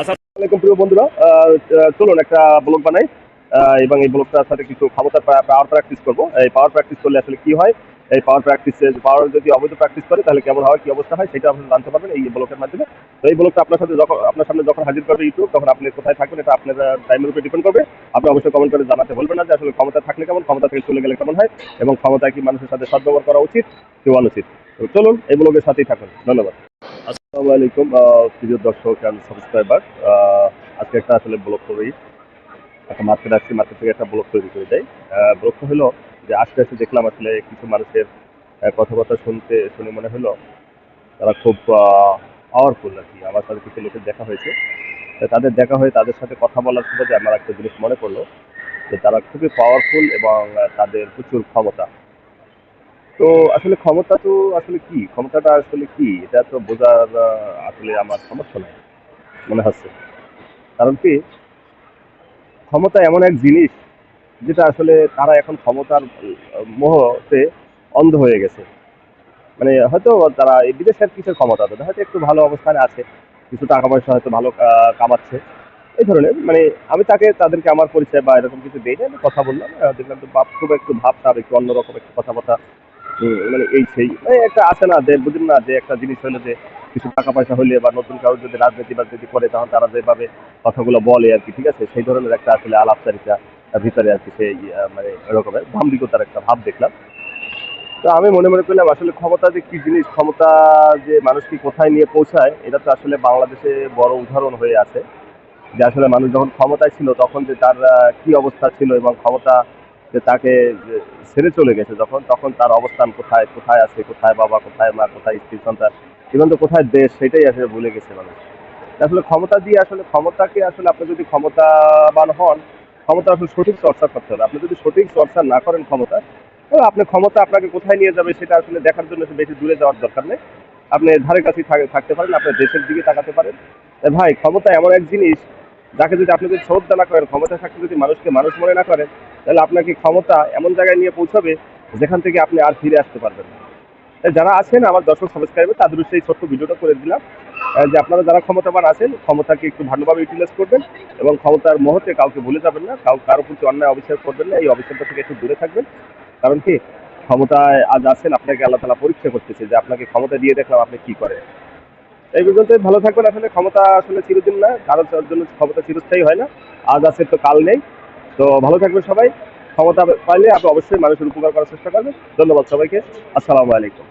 আসসালামু আলাইকুম প্রিয় বন্ধুরা। চলুন একটা ব্লগ বানাই। এবং এই ব্লগটার সাথে কিছু ক্ষমতা পাওয়ার প্র্যাকটিস করব। এই পাওয়ার প্র্যাকটিস করলে আসলে কি হয়? এই পাওয়ার প্র্যাকটিস পাওয়ার যদি অবৈধ প্র্যাকটিস করে, তাহলে কেমন হয়, কি অবস্থা হয়, সেটা আপনি জানতে পারবেন এই ব্লগের মাধ্যমে। তো এই ব্লগটা আপনার সাথে যখন আপনার সামনে যখন হাজির করবে ইউটিউব তখন আপনি কোথায় থাকবেন এটা আপনার টাইমের উপর ডিপেন্ড করবে। আপনি অবশ্যই কমেন্ট করে জানাতে বলবেন না যে আসলে ক্ষমতা থাকলে কেমন, ক্ষমতা থেকে চলে গেলে কেমন হয়, এবং ক্ষমতায় কি মানুষের সাথে সদ্ব্যবহার করা উচিত কি অনুচিত। চলুন এই ব্লগের সাথেই থাকুন। ধন্যবাদ। আসসালামু আলাইকুম প্রিয় দর্শক অ্যান্ড সাবস্ক্রাইবার আজকে একটা আসলে ব্লগ করি। একটা মার্কেট আসছি মার্কেট থেকে একটা ব্লগ তৈরি করে দেয় ব্লগটা হলো যে আস্তে আস্তে দেখলাম আসলে কিছু মানুষের কথাবার্তা শুনতে, শুনে মনে হলো তারা খুব পাওয়ারফুল আর কি। আমার সাথে কিছু লোকের দেখা হয়েছে। তাদের দেখা হয়ে তাদের সাথে কথা বলার সুবাদে আমার একটা জিনিস মনে পড়ল যে তারা খুবই পাওয়ারফুল এবং তাদের প্রচুর ক্ষমতা। তো আসলে ক্ষমতা তো আসলে কি? ক্ষমতাটা আসলে কি? এটা তো বোঝার আসলে আমার সমস্যা নাই, মনে হচ্ছে। কারণ কি? ক্ষমতা এমন এক জিনিস যেটা আসলে তারা এখন ক্ষমতার মোহতে অন্ধ হয়ে গেছে। মানে হয়তো তারা এই বিদেশের কিছু ক্ষমতা? তাদের হয়তো একটু ভালো অবস্থানে আছে, কিছু টাকা পয়সা হয়তো ভালো কামাচ্ছে। এই ধরনের মানে আমি তাকে, তাদেরকে আমার পরিচয় বা এরকম কিছু আমি কথা বললাম দেখলাম তো বাপ খুব একটু ভাবটা একটু অন্যরকম একটু কথাবার্তা। মানে এই সেই একটা আছে না যে বুঝুন না যে একটা জিনিস হলো যে কিছু টাকা পয়সা হলে বা নতুন কারও যদি রাজনীতি বাজনীতি করে, তখন তারা যেভাবে কথাগুলো বলে আর কি, ঠিক আছে? সেই ধরনের একটা আসলে আলাপচারিতা ভিতরে আর কি সেই মানে এরকমের দাম্ভিকতার একটা ভাব দেখলাম। তো আমি মনে মনে করলাম আসলে ক্ষমতা যে কি জিনিস, ক্ষমতা যে মানুষকে কোথায় নিয়ে পৌঁছায়, এটা তো আসলে বাংলাদেশে বড় উদাহরণ হয়ে আছে। যে আসলে মানুষ যখন ক্ষমতায় ছিল, তখন যে তার কি অবস্থা ছিল এবং ক্ষমতা যে তাকে ছেড়ে চলে গেছে যখন, তখন তার অবস্থান কোথায় কোথায় আছে, কোথায় বাবা, কোথায় মা, কোথায় স্ত্রী, সন্তান এবং তো কোথায় দেশ, সেটাই আসলে ভুলে গেছে মানুষ। আসলে ক্ষমতা দিয়ে আসলে ক্ষমতাকে আসলে আপনি যদি ক্ষমতাবান হন, ক্ষমতা আসলে সঠিক চর্চা করতে হবে। আপনি যদি সঠিক চর্চা না করেন ক্ষমতা, তাহলে আপনি ক্ষমতা আপনাকে কোথায় নিয়ে যাবে সেটা আসলে দেখার জন্য বেশি দূরে যাওয়ার দরকার নেই। আপনি ধারে কাছে থাকতে পারেন, আপনার দেশের দিকে তাকাতে পারেন। ভাই, ক্ষমতা এমন এক জিনিস যাকে যদি আপনি যদি শ্রদ্ধা না করেন, ক্ষমতা থাকতে যদি মানুষকে মানুষ মনে না করেন তাহলে আপনাকে ক্ষমতা এমন জায়গায় নিয়ে পৌঁছাবে যেখান থেকে আপনি আর ফিরে আসতে পারবেন না। যারা আছেন, আমার দর্শক সাবস্ক্রাইবার তাদের সেই ছোট্ট ভিডিওটা করে দিলাম। যে আপনারা যারা ক্ষমতাবান আছেন, ক্ষমতাকে একটু ভালোভাবে ইউটিলাইজ করবেন এবং ক্ষমতার মুহূর্তে কাউকে ভুলে যাবেন না, কাউ কারও প্রতি অন্যায় অবিচার করবেন না, এই অবিচারটা থেকে একটু দূরে থাকবেন। কারণ কি, ক্ষমতায় আজ আছেন, আপনাকে আল্লাহ তালা পরীক্ষা করতেছে যে আপনাকে ক্ষমতা দিয়ে দেখলাম আপনি কি করেন। এই পর্যন্ত ভালো থাকবেন। আসলে ক্ষমতা আসলে চিরদিন না কারোর জন্য ক্ষমতা চিরস্থায়ী হয় না। আজ আছে তো কাল নেই। তো ভালো থাকবেন সবাই। ক্ষমতা পাইলে আপনি অবশ্যই মানুষের উপকার করার চেষ্টা করবেন। ধন্যবাদ সবাইকে। আসসালামু আলাইকুম।